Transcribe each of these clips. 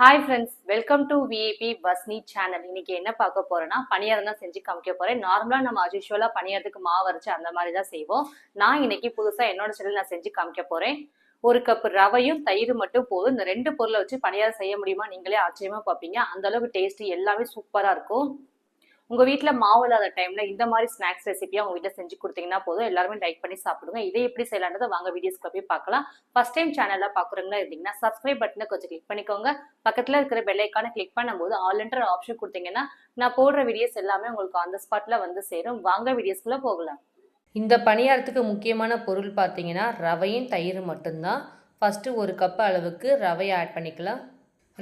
Hi friends welcome to VAP பஸ்னி channel இன்னைக்கு என்ன பார்க்க போறேன்னா பணியாரம் தான் செஞ்சு காமிக்க போறேன். நார்மலா நம்ம அஜுஷுவலா பணியாரத்துக்கு மாவு அரைச்சு அந்த மாதிரி தான் செய்வோம். நான் இன்னைக்கு புதுசா என்னோட சேனல் நான் செஞ்சு காமிக்க போறேன். ஒரு கப் ரவையும் தயிர் மட்டும் போதும். இந்த ரெண்டு பொருளை வச்சு பணியாரம் செய்ய முடியுமா? நீங்களே ஆச்சரியமா பார்ப்பீங்க. அந்த அளவுக்கு டேஸ்ட் எல்லாமே சூப்பரா இருக்கும். உங்க வீட்டில் மாவு இல்லாத டைம்ல இந்த மாதிரி ஸ்நாக்ஸ் ரெசிபியா உங்க வீட்ல செஞ்சு கொடுத்தீங்கன்னா போதும். எல்லாருமே லைக் பண்ணி சாப்பிடுங்க. இதை எப்படி செய்யலான்றதை வாங்க வீடியோஸ்க்கு போய் பார்க்கலாம். ஃபர்ஸ்ட் டைம் சேனல்ல பாக்குறவங்களா இருந்தீங்கன்னா சப்ஸ்கிரைப் பட்டனை கொஞ்சம் கிளிக் பண்ணிக்கோங்க. பக்கத்துல இருக்கிற பெல்லைக்கான கிளிக் பண்ணும்போது ஆல் என்ற ஆப்ஷன் கொடுத்தீங்கன்னா நான் போடுற வீடியோஸ் எல்லாமே உங்களுக்கு அந்த ஸ்பாட்ல வந்து சேரும். வாங்க வீடியோஸ்குள்ள போகலாம். இந்த பணியாரத்துக்கு முக்கியமான பொருள் பார்த்தீங்கன்னா ரவையும் தயிர் மட்டும்தான். ஃபஸ்ட்டு ஒரு கப் அளவுக்கு ரவையை ஆட் பண்ணிக்கலாம்.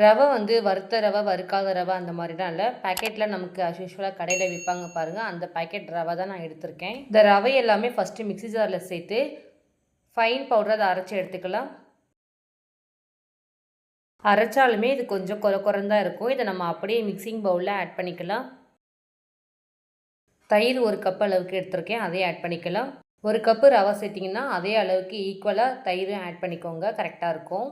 ரவை வந்து வறுத்த ரவை வறுக்காத ரவை அந்த மாதிரிலாம் இல்லை. பேக்கெட்டில் நமக்கு அஸ் யூஸ்வலாக கடையில் விற்பாங்க பாருங்கள் அந்த பேக்கெட் ரவை தான் நான் எடுத்திருக்கேன். இந்த ரவை எல்லாமே ஃபஸ்ட்டு மிக்ஸி ஜாரில் சேர்த்து ஃபைன் பவுடர் அதை அரைச்சி எடுத்துக்கலாம். அரைச்சாலுமே இது கொஞ்சம் குறை குறைந்தான் இருக்கும். இதை நம்ம அப்படியே மிக்சிங் பவுலில் ஆட் பண்ணிக்கலாம். தயிர் ஒரு கப் அளவுக்கு எடுத்திருக்கேன். அதையும் ஆட் பண்ணிக்கலாம். ஒரு கப்பு ரவை சேர்த்திங்கன்னா அதே அளவுக்கு ஈக்குவலாக தயிரும் ஆட் பண்ணிக்கோங்க. கரெக்டாக இருக்கும்.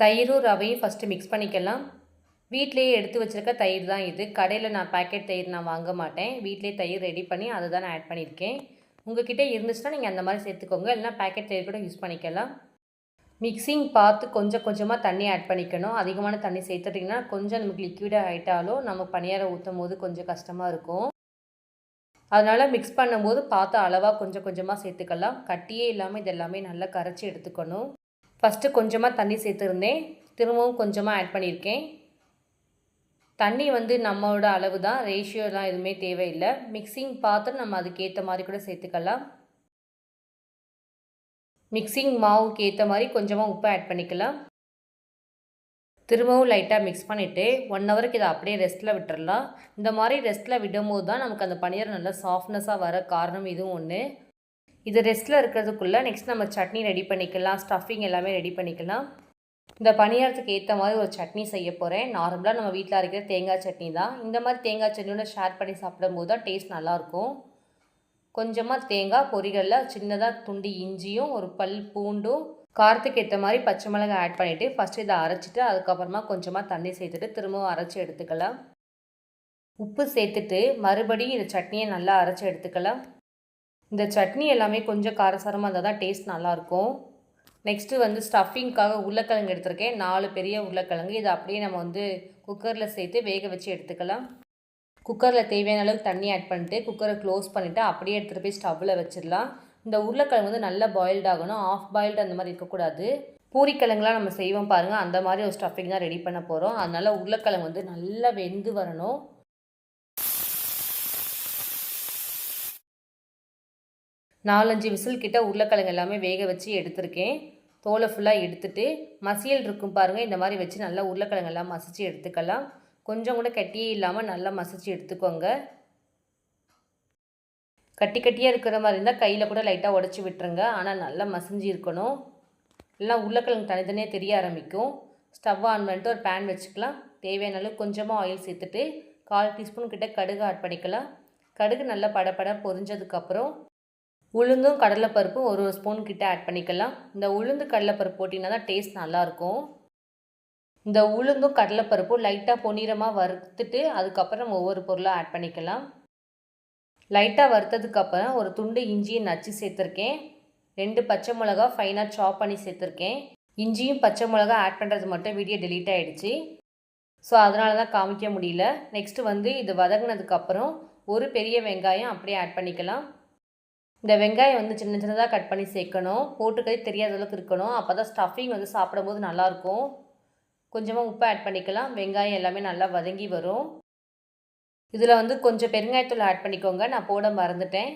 தயிரும் ரவையும் ஃபஸ்ட்டு மிக்ஸ் பண்ணிக்கலாம். வீட்டிலேயே எடுத்து வச்சுருக்க தயிர் தான் இது. கடையில் நான் பேக்கெட் தயிர் நான் வாங்க மாட்டேன். வீட்லேயே தயிர் ரெடி பண்ணி அதை தான் நான் ஆட் பண்ணியிருக்கேன். உங்ககிட்ட இருந்துச்சுன்னா நீங்கள் அந்த மாதிரி சேர்த்துக்கோங்க. இல்லைனா பேக்கெட் தயிர் கூட யூஸ் பண்ணிக்கலாம். மிக்சிங் பார்த்து கொஞ்சம் கொஞ்சமாக தண்ணி ஆட் பண்ணிக்கணும். அதிகமான தண்ணி சேர்த்துட்டிங்கன்னா கொஞ்சம் நமக்கு லிக்விடாக ஆகிட்டாலும் நம்ம பணியாரம் ஊற்றும் போது கொஞ்சம் கஷ்டமாக இருக்கும். அதனால் மிக்ஸ் பண்ணும்போது பார்த்து அளவாக கொஞ்சம் கொஞ்சமாக சேர்த்துக்கலாம். கட்டியே இல்லாமல் இது எல்லாமே நல்லா கரைச்சி எடுத்துக்கணும். ஃபஸ்ட்டு கொஞ்சமாக தண்ணி சேர்த்துருந்தேன். திரும்பவும் கொஞ்சமாக ஆட் பண்ணியிருக்கேன். தண்ணி வந்து நம்மளோட அளவு தான் ரேஷியோலாம் எதுவுமே தேவையில்லை. மிக்சிங் பார்த்து நம்ம அதுக்கேற்ற மாதிரி கூட சேர்த்துக்கலாம். மிக்சிங் மாவுக்கு ஏற்ற மாதிரி கொஞ்சமாக உப்பு ஆட் பண்ணிக்கலாம். திரும்பவும் லைட்டாக மிக்ஸ் பண்ணிவிட்டு ஒன் ஹவருக்கு இதை அப்படியே ரெஸ்ட்டில் விட்டுறலாம். இந்த மாதிரி ரெஸ்ட்டில் விடும்போது தான் நமக்கு அந்த பனியாரம் நல்லா சாஃப்ட்னஸாக வர காரணம் இதுவும் ஒன்று இது ரெஸ்ட்டில் இருக்கிறதுக்குள்ளே நெக்ஸ்ட் நம்ம சட்னி ரெடி பண்ணிக்கலாம் ஸ்டஃபிங் எல்லாமே ரெடி பண்ணிக்கலாம். இந்த பணியாரத்துக்கு ஏற்ற மாதிரி ஒரு சட்னி செய்ய போகிறேன் நார்மலாக நம்ம வீட்டில் அரைக்கிற தேங்காய் சட்னி தான். இந்த மாதிரி தேங்காய் சட்னியோட ஷேர் பண்ணி சாப்பிடும்போது தான் டேஸ்ட் நல்லாயிருக்கும் கொஞ்சமாக தேங்காய் பொரிகளில் சின்னதாக துண்டி இஞ்சியும் ஒரு பல் பூண்டும் காரத்துக்கு ஏற்ற மாதிரி பச்சை மிளகாய் ஆட் பண்ணிவிட்டு ஃபஸ்ட்டு இதை அரைச்சிட்டு அதுக்கப்புறமா கொஞ்சமாக தண்ணி சேர்த்துட்டு திரும்பவும் அரைச்சி எடுத்துக்கலாம். உப்பு சேர்த்துட்டு மறுபடியும் இந்த சட்னியை நல்லா அரைச்சி எடுத்துக்கலாம். இந்த சட்னி எல்லாமே கொஞ்சம் காரசாரமாக இருந்தால் தான் டேஸ்ட் நல்லாயிருக்கும். நெக்ஸ்ட்டு வந்து ஸ்டஃபிங்க்காக உருளைக்கிழங்கு எடுத்திருக்கேன். நாலு பெரிய உருளைக்கிழங்கு. இதை அப்படியே நம்ம வந்து குக்கரில் சேர்த்து வேக வச்சு எடுத்துக்கலாம். குக்கரில் தேவையான அளவுக்கு தண்ணி ஆட் பண்ணிட்டு குக்கரை க்ளோஸ் பண்ணிவிட்டு அப்படியே எடுத்துகிட்டு போய் ஸ்டவ்வில் வச்சிடலாம். இந்த உருளைக்கிழங்கு வந்து நல்லா பாயில்ட் ஆகணும். ஆஃப் பாயில்டு அந்த மாதிரி இருக்கக்கூடாது. பூரிக்கிழங்குலாம் நம்ம செய்வோம் பாருங்கள் அந்த மாதிரி ஒரு ஸ்டஃபிங் தான் ரெடி பண்ண போகிறோம் அதனால் உருளைக்கிழங்கு வந்து நல்லா வெந்து வரணும். நாலஞ்சு விசில் கிட்ட உருளைக்கிழங்கு எல்லாமே வேக வச்சு எடுத்திருக்கேன். தோலை ஃபுல்லாக எடுத்துட்டு மசியல் இருக்கும் பாருங்கள் இந்த மாதிரி வச்சு நல்லா உருளைக்கிழங்கு எல்லாம் மசிச்சு எடுத்துக்கலாம். கொஞ்சம் கூட கட்டியே இல்லாமல் நல்லா மசிச்சு எடுத்துக்கோங்க. கட்டி கட்டியாக இருக்கிற மாதிரி இருந்தால் கையில் கூட லைட்டாக உடச்சி விட்டுருங்க. ஆனால் நல்லா மசிஞ்சு இருக்கணும். எல்லாம் உருளைக்கிழங்கு தனித்தனியாக தெரிய ஆரம்பிக்கும். ஸ்டவ் ஆன் பண்ணிட்டு ஒரு பேன் வச்சுக்கலாம். தேவையான அளவு கொஞ்சமாக ஆயில் சேர்த்துட்டு கால் டீஸ்பூன் கிட்ட கடுகு ஆட் பண்ணிக்கலாம். கடுகு நல்லா படப்பட பொரிஞ்சதுக்கப்புறம் உளுந்தும் கடலைப்பருப்பும் ஒரு ஒரு ஸ்பூன் கிட்ட ஆட் பண்ணிக்கலாம். இந்த உளுந்து கடலைப்பருப்பு போட்டிங்கன்னா தான் டேஸ்ட் நல்லாயிருக்கும். இந்த உளுந்தும் கடலைப்பருப்பும் லைட்டாக பொன்னிறமாக வறுத்துட்டு அதுக்கப்புறம் நம்ம ஒவ்வொரு பொருளாக ஆட் பண்ணிக்கலாம். லைட்டாக வறுத்ததுக்கப்புறம் ஒரு துண்டு இஞ்சியை நச்சு சேர்த்துருக்கேன். ரெண்டு பச்சை மிளகா ஃபைனாக சாப் பண்ணி சேர்த்துருக்கேன். இஞ்சியும் பச்சை மிளகா ஆட் பண்ணுறது மட்டும் வீடியோ டெலீட் ஆகிடுச்சு ஸோ அதனால தான் காமிக்க முடியல. நெக்ஸ்ட்டு வந்து இது வதங்கினதுக்கப்புறம் ஒரு பெரிய வெங்காயம் அப்படியே ஆட் பண்ணிக்கலாம். இந்த வெங்காயம் வந்து சின்ன சின்னதாக கட் பண்ணி சேர்க்கணும். போட்டுக்கறி தெரியாத அளவுக்கு இருக்கணும். அப்போ தான் ஸ்டஃபிங் வந்து சாப்பிடும்போது நல்லாயிருக்கும். கொஞ்சமாக உப்பு ஆட் பண்ணிக்கலாம். வெங்காயம் எல்லாமே நல்லா வதங்கி வரும். இதில் வந்து கொஞ்சம் பெருங்காயத்தூள் ஆட் பண்ணிக்கோங்க. நான் போட மறந்துட்டேன்.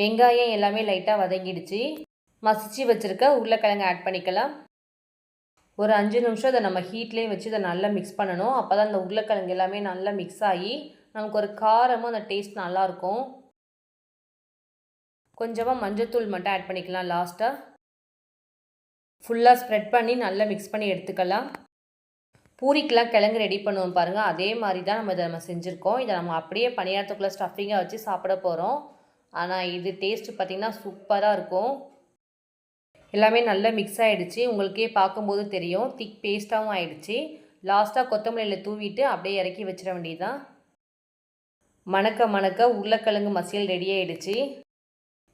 வெங்காயம் எல்லாமே லைட்டாக வதங்கிடுச்சு. மசிச்சு வச்சுருக்க உருளைக்கிழங்கு ஆட் பண்ணிக்கலாம். ஒரு அஞ்சு நிமிஷம் இதை நம்ம ஹீட்லேயே வச்சு இதை நல்லா மிக்ஸ் பண்ணணும். அப்போ தான் அந்த உருளைக்கிழங்கு எல்லாமே நல்லா மிக்ஸ் ஆகி நமக்கு ஒரு காரமும் அந்த டேஸ்ட் நல்லாயிருக்கும். கொஞ்சமாக மஞ்சத்தூள் மட்டும் ஆட் பண்ணிக்கலாம். லாஸ்ட்டாக ஃபுல்லாக ஸ்ப்ரெட் பண்ணி நல்லா மிக்ஸ் பண்ணி எடுத்துக்கலாம். பூரிக்கெலாம் கிழங்கு ரெடி பண்ணுவோம் பாருங்கள் அதே மாதிரி தான் நம்ம இதை நம்ம செஞ்சுருக்கோம். இதை நம்ம அப்படியே பணியாரத்துக்குள்ளே ஸ்டஃபிங்காக வச்சு சாப்பிட போகிறோம் ஆனால் இது டேஸ்ட்டு பார்த்திங்கன்னா சூப்பராக இருக்கும். எல்லாமே நல்லா மிக்ஸ் ஆகிடுச்சு உங்களுக்கே பார்க்கும்போது தெரியும். திக் பேஸ்ட்டாகவும் ஆகிடுச்சு லாஸ்ட்டாக கொத்தமல்லியில் தூவிட்டு அப்படியே இறக்கி வச்சிட வேண்டியதுதான். மணக்க மணக்க உருளைக்கிழங்கு மசியல் ரெடி ஆகிடுச்சு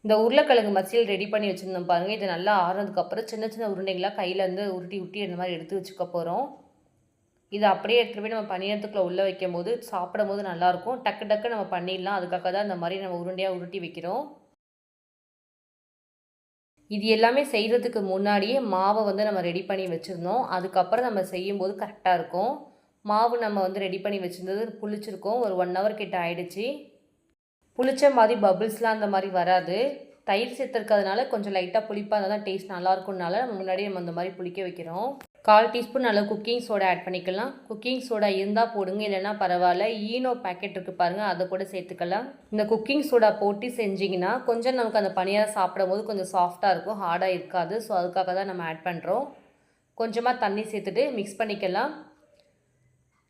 இந்த உருளைக்கிழங்கு மசியல் ரெடி பண்ணி வச்சுருந்தோம் பாருங்கள் இது நல்லா ஆறுனதுக்கப்புறம் சின்ன சின்ன உருண்டைகளாக கையில் வந்து உருட்டி உருட்டி இந்த மாதிரி எடுத்து வச்சுக்க போகிறோம் இது அப்படியே எடுத்துகிட்டு போய் நம்ம பணியாரத்துக்குள்ளே உள்ளே வைக்கும் போது சாப்பிடும் போது நல்லாயிருக்கும் டக்கு டக்கு நம்ம பண்ணிடலாம். அதுக்காக தான் இந்த மாதிரி நம்ம உருண்டையாக உருட்டி வைக்கிறோம். இது எல்லாமே செய்கிறதுக்கு முன்னாடியே மாவை வந்து நம்ம ரெடி பண்ணி வச்சுருந்தோம். அதுக்கப்புறம் நம்ம செய்யும்போது கரெக்டாக இருக்கும். மாவு நம்ம வந்து ரெடி பண்ணி வச்சுருந்தது புளிச்சிருக்கோம். ஒரு ஒன் ஹவர் கிட்ட ஆயிடுச்சு. புளிச்ச மாதிரி பபிள்ஸ்லாம் அந்த மாதிரி வராது. தயிர் சேர்த்துருக்கிறதுனால கொஞ்சம் லைட்டாக புளிப்பாக இருந்தால் தான் டேஸ்ட் நல்லாயிருக்கும்னால நம்ம முன்னாடி நம்ம அந்த மாதிரி புளிக்க வைக்கிறோம். கால் டீஸ்பூன் நல்லா குக்கிங் சோடா ஆட் பண்ணிக்கலாம். குக்கிங் சோடா இருந்தால் போடுங்க இல்லைன்னா பரவாயில்ல. ஈனோ பேக்கெட் இருக்குது பாருங்கள் அதை கூட சேர்த்துக்கலாம். இந்த குக்கிங் சோடா போட்டு செஞ்சிங்கன்னா கொஞ்சம் நமக்கு அந்த பனியாக சாப்பிடும் போது கொஞ்சம் சாஃப்டாக இருக்கும் ஹார்டாக இருக்காது. ஸோ அதுக்காக தான் நம்ம ஆட் பண்ணுறோம் கொஞ்சமாக தண்ணி சேர்த்துட்டு மிக்ஸ் பண்ணிக்கலாம்.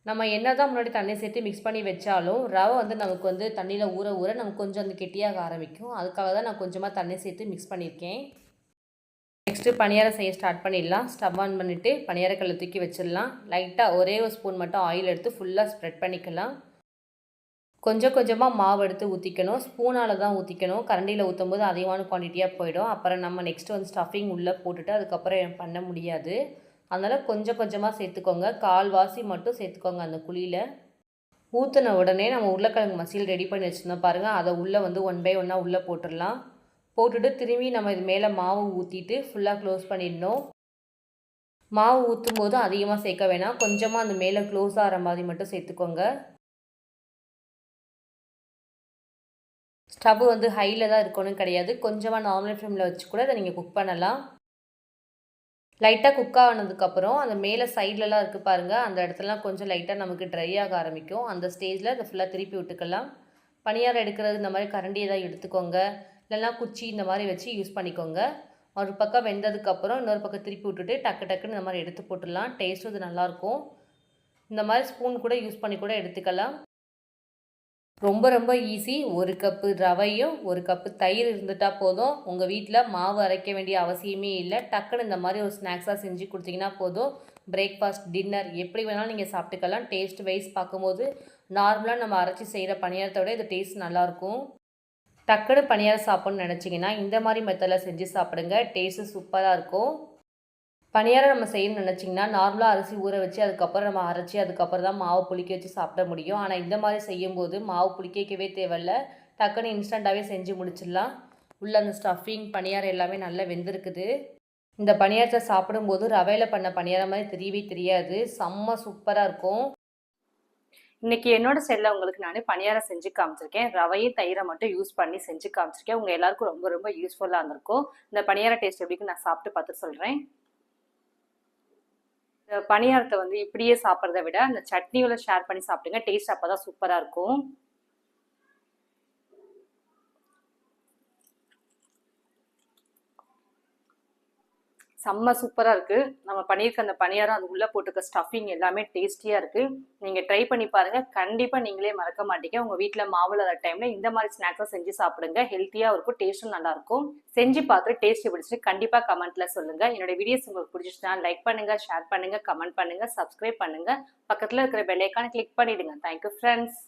நம்ம என்ன தான் முன்னாடி தண்ணி சேர்த்து மிக்ஸ் பண்ணி வச்சாலும் ரவை வந்து நமக்கு வந்து தண்ணியில் ஊற ஊற நமக்கு கொஞ்சம் அந்த கெட்டியாக ஆரம்பிக்கும். அதுக்காக தான் நான் கொஞ்சமாக தண்ணி சேர்த்து மிக்ஸ் பண்ணியிருக்கேன். நெக்ஸ்ட்டு பணியாரம் செய்ய ஸ்டார்ட் பண்ணிடலாம். ஸ்டவ் ஆன் பண்ணிவிட்டு பணியாரக்கல்லை தூக்கி வச்சிடலாம். லைட்டாக ஒரே ஒரு ஸ்பூன் மட்டும் ஆயில் எடுத்து ஃபுல்லாக ஸ்ப்ரெட் பண்ணிக்கலாம். கொஞ்சம் கொஞ்சமாக மாவு எடுத்து ஊற்றிக்கணும் ஸ்பூனால் தான் ஊற்றிக்கணும் கரண்டியில் ஊற்றும் போது அதிகமான குவான்டிட்டியாக போயிடும். அப்புறம் நம்ம நெக்ஸ்ட்டு வந்து ஸ்டஃபிங் உள்ளே போட்டுட்டு அதுக்கப்புறம் பண்ண முடியாது. அதனால் கொஞ்சம் கொஞ்சமாக சேர்த்துக்கோங்க. கால்வாசி மட்டும் சேர்த்துக்கோங்க அந்த குழியில். ஊற்றின உடனே நம்ம உருளைக்கிழங்கு மசியல் ரெடி பண்ணி வச்சுருந்தோம் பாருங்கள் அதை உள்ளே வந்து ஒன் பை ஒன்னாக உள்ளே போட்டுடலாம். போட்டுட்டு திரும்பி நம்ம இது மேலே மாவு ஊற்றிட்டு ஃபுல்லாக க்ளோஸ் பண்ணிடணும். மாவு ஊற்றும் போது அதிகமாக சேர்க்க வேணாம். கொஞ்சமாக அந்த மேலே க்ளோஸ் ஆகிற மாதிரி மட்டும் சேர்த்துக்கோங்க. ஸ்டவ் வந்து ஹையில் தான் இருக்கணும் கிடையாது. கொஞ்சமாக நார்மல் ஃப்ளேமில் வச்சு கூட அதை நீங்கள் குக் பண்ணலாம். லைட்டாக குக் ஆனதுக்கப்புறம் அந்த மேலே சைட்லலாம் இருக்குது பாருங்கள் அந்த இடத்துலலாம் கொஞ்சம் லைட்டாக நமக்கு ட்ரை ஆக ஆரம்பிக்கும். அந்த ஸ்டேஜில் அதை ஃபுல்லாக திருப்பி விட்டுக்கலாம். பனியாரம் எடுக்கிறது இந்த மாதிரி கரண்டி ஏதாவது எடுத்துக்கோங்க. இல்லைனா குச்சி இந்த மாதிரி வச்சு யூஸ் பண்ணிக்கோங்க. ஒரு பக்கம் வெந்ததுக்கப்புறம் இன்னொரு பக்கம் திருப்பி விட்டுட்டு டக்கு டக்குன்னு இந்த மாதிரி எடுத்து போட்டுடலாம். டேஸ்ட்டும் இது நல்லாயிருக்கும் இந்த மாதிரி ஸ்பூன் கூட யூஸ் பண்ணி கூட எடுத்துக்கலாம். ரொம்ப ரொம்ப ஈஸி ஒரு கப்பு ரவையும் ஒரு கப்பு தயிர் இருந்துட்டால் போதும். உங்கள் வீட்டில் மாவு அரைக்க வேண்டிய அவசியமே இல்லை. டக்குன்னு இந்த மாதிரி ஒரு ஸ்நாக்ஸாக செஞ்சு கொடுத்தீங்கன்னா போதும். பிரேக்ஃபாஸ்ட் டின்னர் எப்படி வேணாலும் நீங்கள் சாப்பிட்டுக்கலாம். டேஸ்ட் வைஸ் பார்க்கும்போது நார்மலாக நம்ம அரைச்சி செய்கிற பணியாரத்தை விட இது டேஸ்ட் நல்லாயிருக்கும் டக்குன்னு பணியாரம் சாப்பிட்ணுன்னு நினச்சிங்கன்னா இந்த மாதிரி மெத்தடில் செஞ்சு சாப்பிடுங்க. டேஸ்ட்டு சூப்பராக இருக்கும். பணியாரம் நம்ம செய்யணும்னு நினச்சிங்கன்னா நார்மலாக அரிசி ஊற வச்சு அதுக்கப்புறம் நம்ம அரைச்சி அதுக்கப்புறம் தான் மாவு புளிக்க வச்சு சாப்பிட முடியும். ஆனால் இந்த மாதிரி செய்யும்போது மாவு புளிக்கவே தேவையில்ல. டக்குன்னு இன்ஸ்டண்ட்டாகவே செஞ்சு முடிச்சிடலாம். உள்ளே அந்த ஸ்டஃபிங் பணியாரம் எல்லாமே நல்லா வெந்திருக்குது. இந்த பணியாரத்தை சாப்பிடும்போது ரவையில் பண்ண பணியாரம் மாதிரி தெரியவே தெரியாது. செம்ம சூப்பராக இருக்கும். இன்றைக்கி என்னோட செல்ல உங்களுக்கு நான் பணியாரம் செஞ்சு காமிச்சிருக்கேன். ரவையும் தயிரை மட்டும் யூஸ் பண்ணி செஞ்சு காமிச்சிருக்கேன். உங்கள் எல்லாருக்கும் ரொம்ப ரொம்ப யூஸ்ஃபுல்லாக இருந்திருக்கும். இந்த பணியார டேஸ்ட் எப்படின்னு நான் சாப்பிட்டு பார்த்து சொல்கிறேன் பணியாரத்தை வந்து இப்படியே சாப்பிட்றத விட அந்த சட்னியோட ஷேர் பண்ணி சாப்பிடுங்க. டேஸ்ட் அப்பதான் சூப்பராக இருக்கும். செம்ம சூப்பராக இருக்குது நம்ம பண்ணியிருக்க அந்த பணியாரம் அது உள்ளே போட்டுக்க ஸ்டஃபிங் எல்லாமே டேஸ்டியாக இருக்குது நீங்கள் ட்ரை பண்ணி பாருங்கள் கண்டிப்பாக நீங்களே மறக்க மாட்டீங்க. உங்கள் வீட்டில் மாவு இல்லாத டைமில் இந்த மாதிரி ஸ்நாக்ஸாக செஞ்சு சாப்பிடுங்க. ஹெல்த்தியாக இருக்கும். டேஸ்ட்டும் நல்லாயிருக்கும் செஞ்சு பார்த்துட்டு டேஸ்ட் பிடிச்சிட்டு கண்டிப்பாக கமெண்ட்டில் சொல்லுங்கள் என்னோட வீடியோஸ் உங்களுக்கு பிடிச்சிச்சுன்னா லைக் பண்ணுங்கள் ஷேர் பண்ணுங்கள் கமெண்ட் பண்ணுங்கள் சப்ஸ்கிரைப் பண்ணுங்கள் பக்கத்தில் இருக்கிற பெல்லைக்கான கிளிக் பண்ணிவிடுங்க தேங்க்யூ ஃப்ரெண்ட்ஸ்